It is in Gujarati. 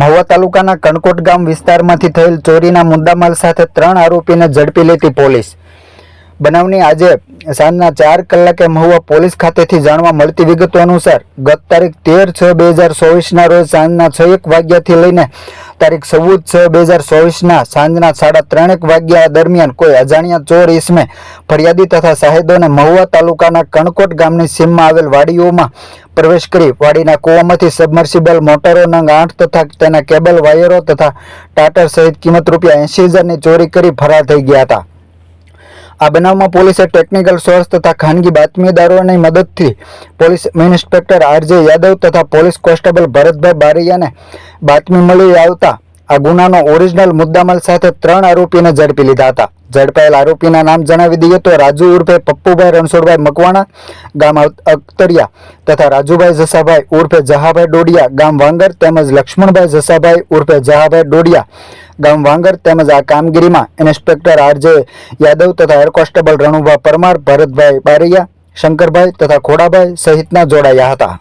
મહુવા તાલુકાના કણકોટ ગામ વિસ્તારમાંથી થયેલ ચોરીના મુદ્દામાલ સાથે ત્રણ આરોપીને ઝડપી લેતી પોલીસ. બનાવની આજે સાંજના ચાર કલાકે મહુવા પોલીસ ખાતેથી જાણવા મળતી વિગતો અનુસાર ગત તારીખ તેર છ બે હજાર ચોવીસના રોજ સાંજના છ એક વાગ્યાથી લઈને તારીખ ચૌદ છ બે હજાર ચોવીસના સાંજના સાડા ત્રણેક વાગ્યા દરમિયાન કોઈ અજાણ્યા ચોર ઈસમે ફરિયાદી તથા સાહેદોને મહુવા તાલુકાના કણકોટ ગામની સીમમાં આવેલ વાડીઓમાં પ્રવેશ કરી વાડીના કૂવામાંથી સબમર્સિબલ મોટરો નંગ આઠ તથા તેના કેબલ વાયરો તથા ટાટર સહિત કિંમત રૂપિયા એંશી હજારની ચોરી કરી ફરાર થઈ ગયા હતા. આ બનાવમાં પોલીસે ટેકનિકલ સોર્સ તથા ખાનગી બાતમીદારોની મદદથી પોલીસ ઇન્સ્પેક્ટર આરજે યાદવ તથા પોલીસ કોન્સ્ટેબલ ભરતભાઈ બારૈયાને બાતમી મળી આવતા આ ગુનાનો ઓરિજિનલ મુદ્દામાલ સાથે ત્રણ આરોપીને ઝડપી લીધા હતા. ઝડપાયેલ આરોપીના નામ જણાવી દઈએ તો રાજુ ઉર્ફે પપ્પુભાઈ રણછોડભાઈ મકવાણા ગામ અખતરિયા તથા રાજુભાઈ જસાભાઈ ઉર્ફે જહાભાઈ ડોડિયા ગામ વાંગર તેમજ લક્ષ્મણભાઈ જસાભાઈ ઉર્ફે જહાભાઈ ડોડિયા ગામ વાંગર તેમજ આ કામગીરીમાં ઇન્સ્પેક્ટર આરજે યાદવ તથા હેડ કોન્સ્ટેબલ રણુભા પરમાર, ભરતભાઈ બારૈયા, શંકરભાઈ તથા ખોડાભાઈ સહિતના જોડાયા હતા.